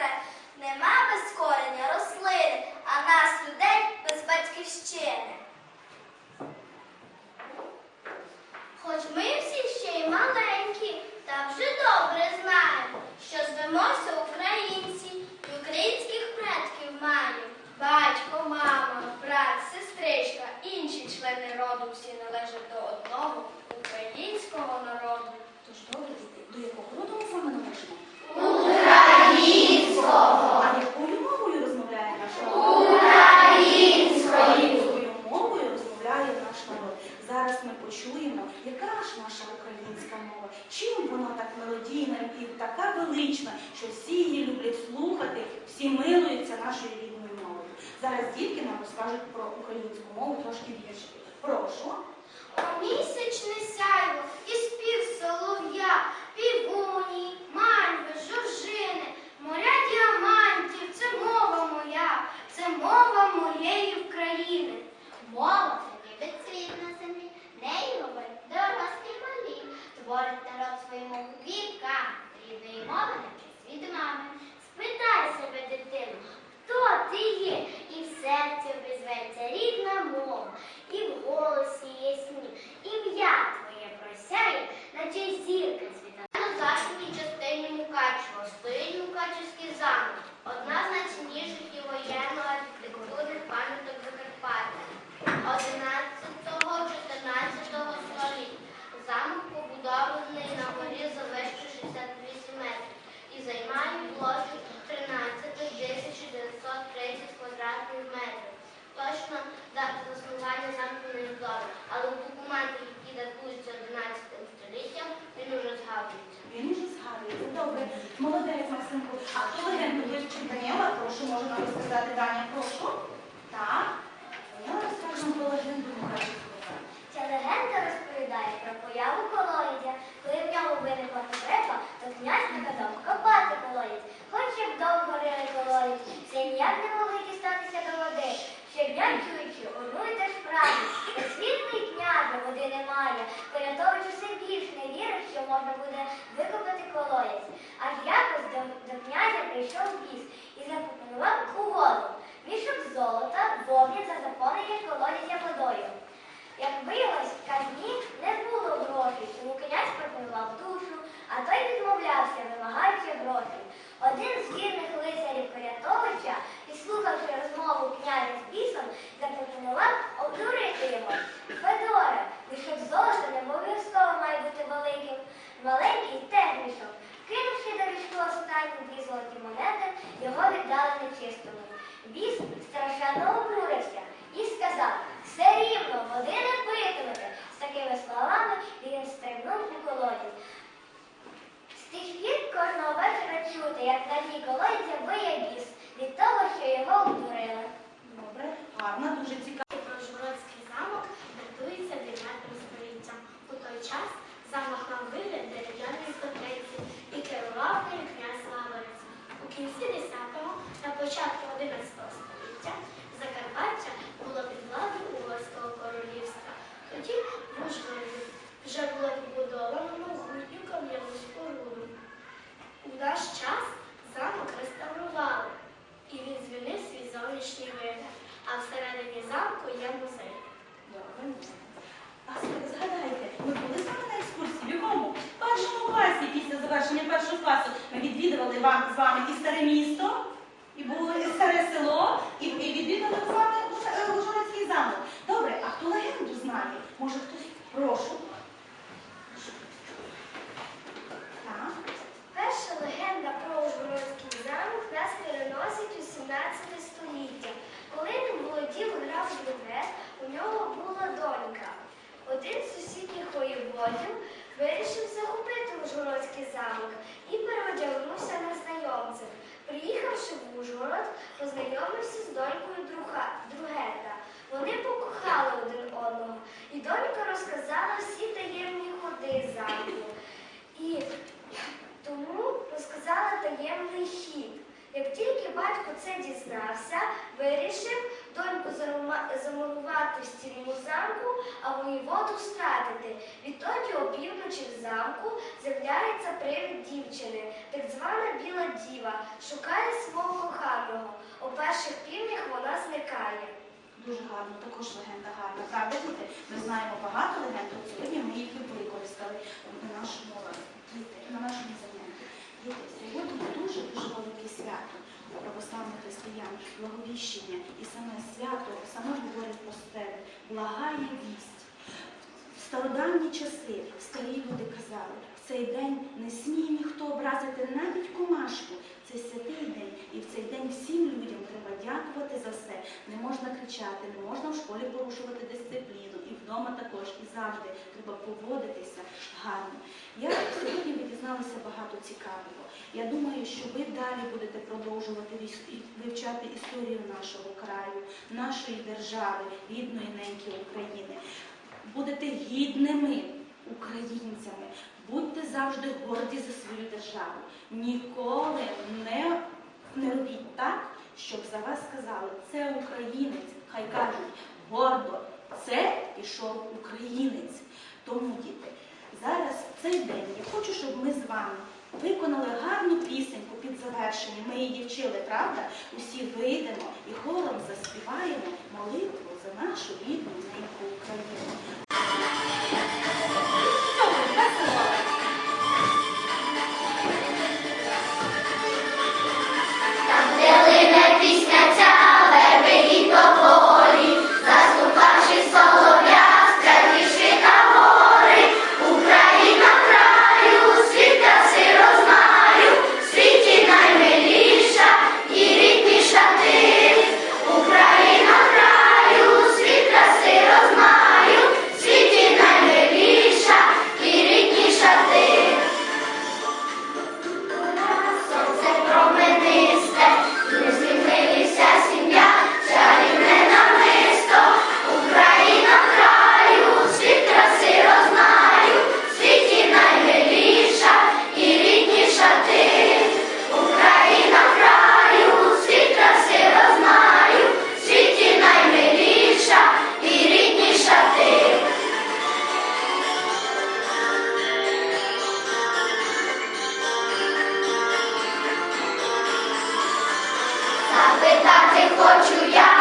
те, нема без корення рослини, а нас людей без батьківщини. Хоч ми всі ще й маленькі, та вже добре знаємо, що звемося українці і українських предків маємо. Батько, мама, брат, сестричка, інші члени роду всі належать до одного. зветься рідна мова. Hello, познайомився з донькою друга, Другета. Вони покохали один одного. І донька розказала всі таємні ходи замку. І тому розказала таємний хід. Як тільки батько це дізнався, вирішив доньку замурувати в стіну замку, а воєводу стратити. Відтоді опівночі в замку з'являється привід дівчини, так звана біла діва, шукає свого коханого. У перших півнях вона зникає. Дуже гарно, також легенда гарна. Правда, діти? Ми знаємо багато легенд, от сьогодні ми їх і використали на нашому, на нашому занятті. Діти, сьогодні дуже дуже велике свято православних християн, благовіщення. І саме свято, саме говорить про себе, благає вість. В стародавні часи старі люди казали, в цей день не сміє ніхто образити навіть комашку. Це святий день, і в цей день всім людям треба дякувати за все. Не можна не можна в школі порушувати дисципліну, і вдома також, і завжди треба поводитися гарно. Я сьогодні ви дізналася багато цікавого. Я думаю, що ви далі будете продовжувати вивчати історію нашого краю, нашої держави, рідної неньки України. Будете гідними українцями. Будьте завжди горді за свою державу. Ніколи не, не робіть так, щоб за вас сказали, це українець. Хай кажуть гордо, це пішов українець. Тому, діти, зараз цей день я хочу, щоб ми з вами виконали гарну пісеньку під завершення. Ми її вчили, правда? Усі вийдемо і хором заспіваємо молитву за нашу рідну неньку Україну. Julia.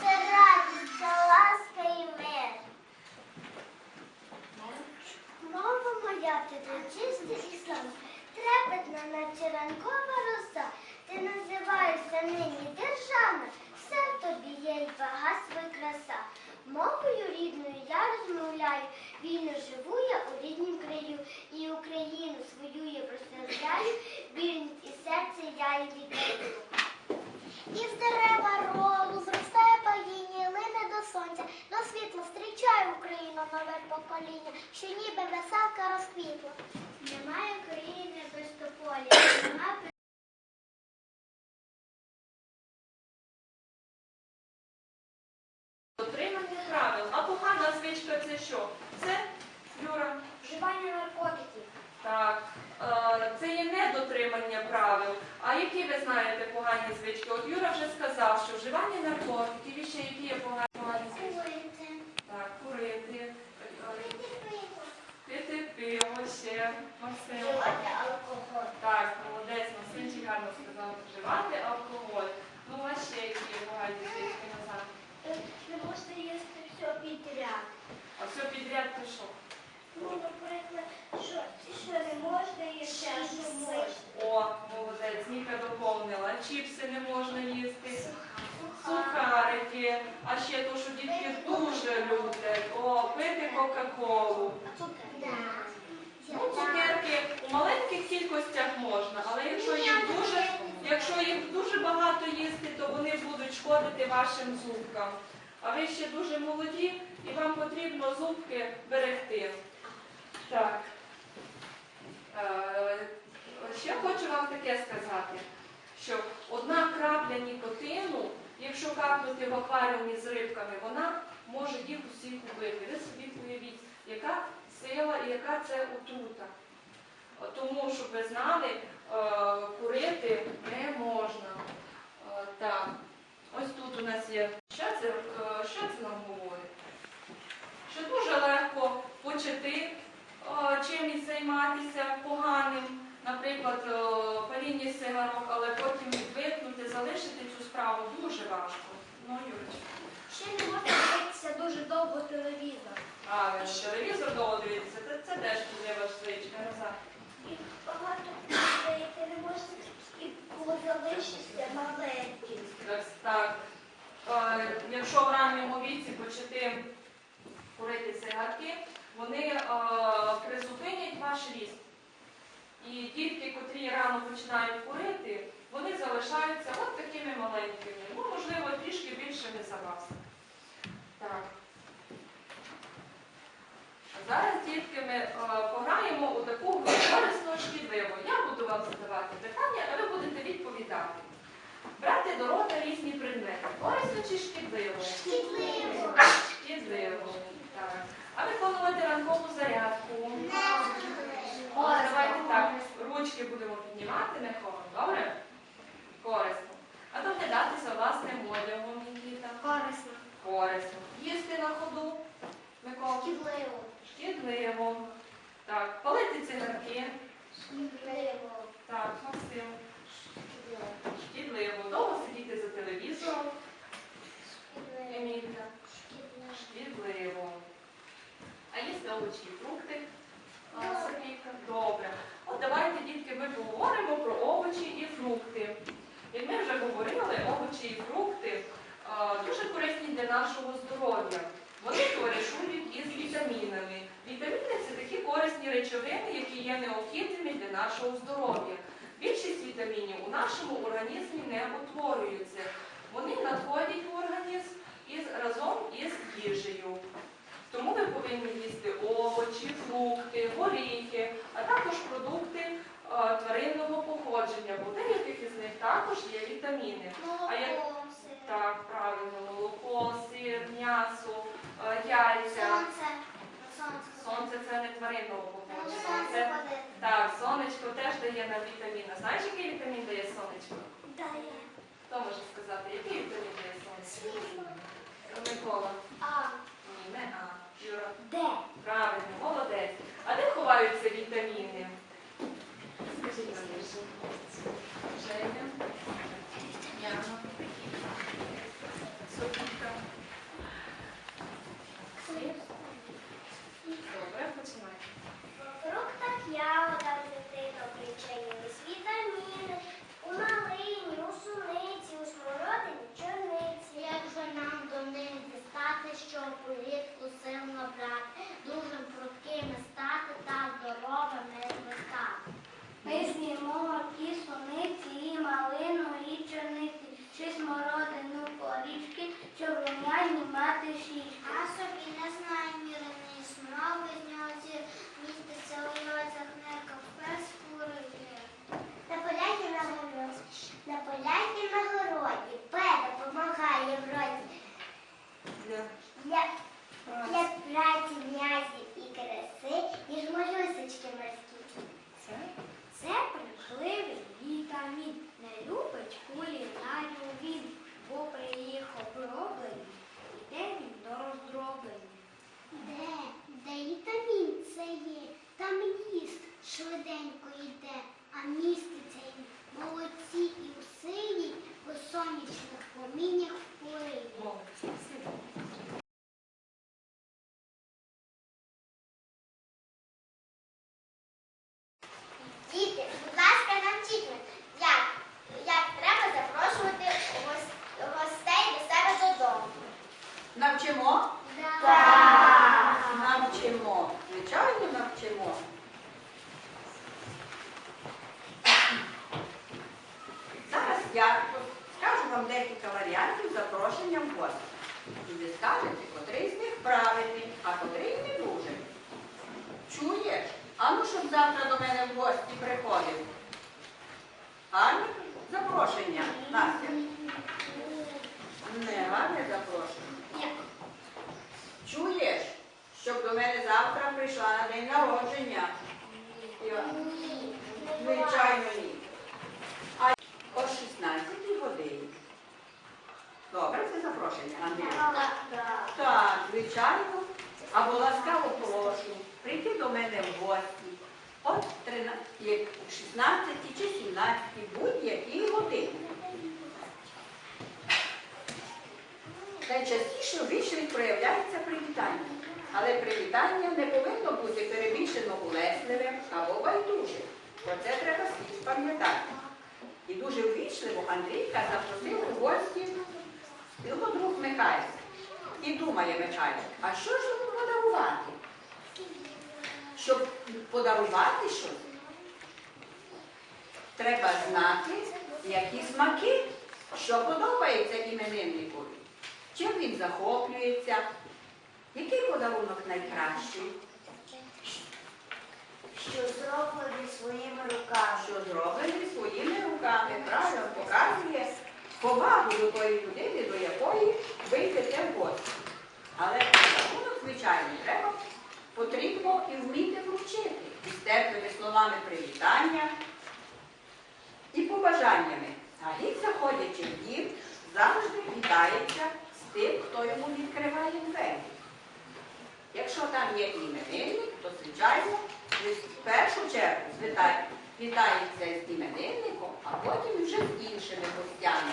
Це радість, це ласка і мир. Мова моя, ти то чиста і слава, трепетна, наче роса. Ти називаєшся нині державна, все тобі є й багатство краса. Мовою рідною я розмовляю, вільно живу я у ріднім краю, і Україну свою я прославляю, вільність і серце я їй віддаю. І з дерева роду зростає паїння, лине до сонця, до світла зустрічає Україну нове покоління, що ніби веселка розквітла. Немає країни без тополі, нема Дотримання правил. А погана звичка це що? Це Юра. вживання наркотиків. Так, е, це є недотримання правил. А які ви знаєте погані звички? От Юра вже сказав, що вживання наркотиків і ще які є погані погані звички. Курити. Так, курити, е, Пити пиво. пити пиво, ще Максим? Вживати алкоголь. Так, молодець, Максимчик гарно сказав вживати алкоголь. Ну, а ще які погані звички назад? Не можна їсти все підряд. А все підряд прийшов. Ну, наприклад, що, що не можна їсти, а що можна. О, молодець, Ніка доповнила. Чіпси не можна їсти, цукарики, а ще то, що дітки дуже люблять. О, пити Кока-Колу. Ну, цукерки у маленьких кількостях можна, але якщо їх дуже, якщо їх дуже багато їсти, то вони будуть шкодити вашим зубкам. А ви ще дуже молоді і вам потрібно зубки берегти. Так. Е, Ще хочу вам таке сказати, що одна крапля нікотину, якщо капнути в акваріумі з рибками, вона може їх усіх убити. Ви собі уявіть, яка сила і яка це отрута. Е, Тому, щоб ви знали, е, курити не можна. Так, ось тут у нас є. Що це, е, що це нам говорить? Що дуже легко почати е, чимось займатися поганим, наприклад, е, паління сигарок, але потім відвикнути, залишити цю справу дуже важко. Ну, Юрич. Ще не можна дивитися дуже довго телевізор. Правильно, телевізор довго дивитися, це, це теж підлива звичка. Назад. І багато людей ти не можна і залишишся маленьким. Так. Е, якщо в ранньому віці почати курити цигарки, вони е, призупинять ваш ріст. І дітки, котрі рано починають курити, вони залишаються от такими маленькими. Ну, можливо, трішки більшими за вас. Так. Зараз, дітки, ми е, пограємо у таку гру корисно шкідливу. Я буду вам задавати питання, а ви будете відповідати. Брати до рота різні предмети. Корисно чи шкідливо? Шкідливо. Шкідливо. Так. А виконувати ранкову зарядку? О, давайте так. Ручки будемо піднімати неховно. Добре? Корисно. А доглядатися власним одягом, Нікіта? Корисно. Корисно. Їсти на ходу? Микола? Шкідливо. Шкідливо. Так. Палити цигарки? Шкідливо. Так, Максим. Шкідливо. Довго сидіти за телевізором? Емілька. Шкідливо. А їсти овочі і фрукти? Софійка? Добре. От давайте, дітки, ми поговоримо про овочі і фрукти. Як ми вже говорили, овочі і фрукти а, дуже корисні для нашого здоров'я. Вони товаришують із вітамінами. Вітаміни це такі корисні речовини, які є необхідними для нашого здоров'я. Більшість вітамінів у нашому організмі не утворюються. Вони надходять в організм із, разом із їжею. Тому ви повинні їсти овочі, фрукти, горіхи, а також продукти е, тваринного походження, бо в деяких із них також є вітаміни. А як- Так, правильно, молоко, сир, м'ясо, е, яйця. Сонце. Це не тваринного походження. Це так, сонечко теж дає нам вітаміни. Знаєш, який вітамін дає сонечко? Дає. Хто може сказати, який вітамін дає сонечко? Микола. А. Ні, не А. Юра. Де? Правильно, молодець. А де ховаються вітаміни? Скажіть мені. Женя. Яна. Софійка. Добре, починай. В фруктах ягодах дитина причинились вітаміни. У малині, у суниці, у смородині, чорниці. Як же нам до них дістати, щоб улітку сильно брати, дуже прудкими стати та здоровими швиденько йде, а міститься й молодці і у синій, у сонячних проміннях в пориві. Молодці. Діти, будь ласка, навчіть мене, як, як треба запрошувати гос- гостей до себе додому. Навчимо? Навчимо. Звичайно, навчимо. Зараз я скажу вам декілька варіантів запрошення в гості. І ви скажете, котрий з них правильний, а котрий не дуже. Чуєш? А ну, щоб завтра до мене в гості приходив. Гарне запрошення, Настя. Не гарне запрошення. Чуєш, щоб до мене завтра прийшла на день народження? Звичайно, ні. А о 16 годині. Добре, це запрошення, Андрій. Так, звичайно. Або ласкаво прошу прийти до мене в гості. От 13, 16 чи 17, будь-які години. Найчастіше вічливі проявляється привітання. Але привітання не повинно бути перебільшено улесливим або байдужим. Про це треба слід пам'ятати. І дуже ввічливо Андрійка запросив у гості його друг Михайло. І думає Михайло, а що ж йому подарувати? Щоб подарувати щось, треба знати, які смаки, що подобається іменинникові. Чим він захоплюється? Який подарунок найкращий? Що зроблені своїми руками. Що зроблений своїми руками, правильно показує повагу до тої людини, до якої ви йдете в гості. Але подарунок, звичайно, треба потрібно і вміти вручити із теплими словами привітання і побажаннями. А він, заходячи в дім, завжди вітається з тим, хто йому відкриває двері. Якщо там є іменинник, то звичайно в першу чергу звитай- вітається з іменинником, а потім вже з іншими гостями.